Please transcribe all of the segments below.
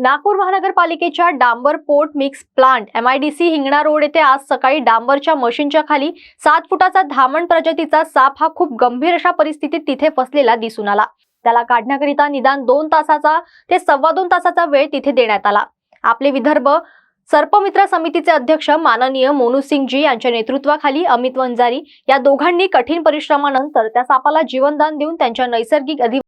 नागपूर महानगरपालिकेच्या डांबर port mix plant M I D C Hingna road येथे आज सकाळी डांबरच्या मशीनच्या खाली सात फुटाचा धामण प्रजातीचा साप हा खूप गंभीर अशा परिस्थितीत तिथे फसलेला दिसून आला. त्याला काढण्याकरिता निदान दोन तासाचा ते सव्वा दोन तासाचा वेळ तिथे देण्यात आला. आपले विदर्भ सर्पमित्र समितीचे अध्यक्ष माननीय मोनू सिंगजी यांच्या नेतृत्वाखाली अमित वंजारी या दोघांनी कठीण परिश्रमानंतर त्या सापाला जीवनदान देऊन त्यांच्या नैसर्गिक अधि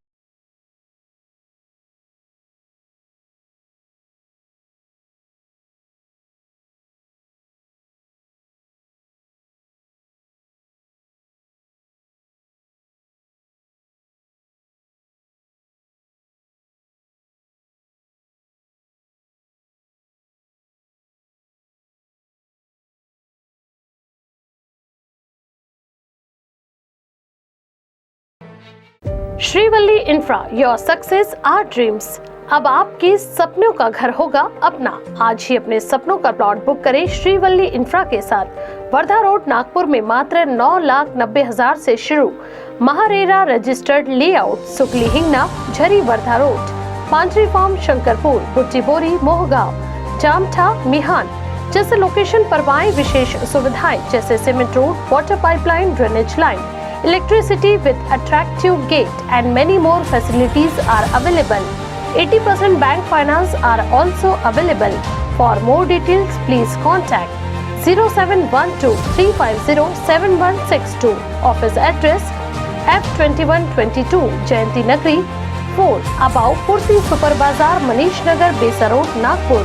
Shrivalli infra your success our dreams अब आपके सपनों का घर होगा अपना। आज ही अपने सपनों का प्लॉट बुक करें श्रीवल्ली इंफ्रा के साथ। वर्धा रोड, नागपुर में मात्र नौ लाख नब्बे हज़ार से शुरू। MahaRERA registered layout Sukli Hingna, Jhari Wardha road. Panchri farm Shankarpur Butti Bori Mohgaon. Jamtha, मिहान। जैसे लोकेशन पर विशेष सुविधाएँ, जैसे cement road water pipeline drainage line electricity with attractive gate and many more facilities are available. 80% bank finance are also available. For more details please contact 0712 350 7162 office address F2122 Jayanti Nagri 4 above Purti Super Bazaar Manish Nagar Besa Road Nagpur